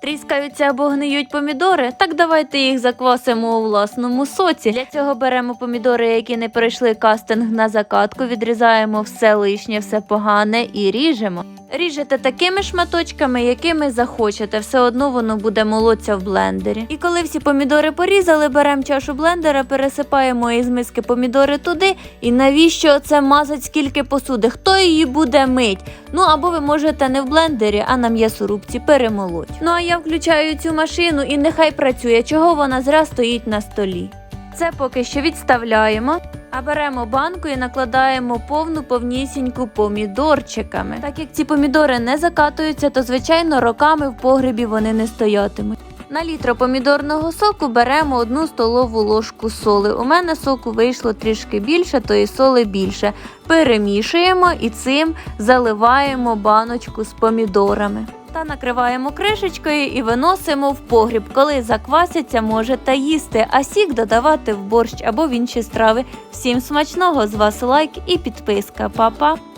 Тріскаються або гниють помідори, так давайте їх заквасимо у власному соці. Для цього беремо помідори, які не пройшли кастинг на закатку, відрізаємо все лишнє, все погане і ріжемо. Ріжете такими шматочками, якими захочете, все одно воно буде молоться в блендері. І коли всі помідори порізали, беремо чашу блендера, пересипаємо із миски помідори туди. І навіщо це мазать скільки посуди? Хто її буде мить? Ну або ви можете не в блендері, а на м'ясорубці перемолоть. Ну а я включаю цю машину і нехай працює, чого вона зря стоїть на столі. Це поки що відставляємо. А беремо банку і накладаємо повну повнісіньку помідорчиками. Так як ці помідори не закатуються, то звичайно роками в погребі вони не стоятимуть. На літр помідорного соку беремо одну столову ложку соли. У мене соку вийшло трішки більше, то і соли більше. Перемішуємо і цим заливаємо баночку з помідорами. Та накриваємо кришечкою і виносимо в погріб. Коли закваситься, можете їсти, а сік додавати в борщ або в інші страви. Всім смачного з вас лайк і підписка. Па-па!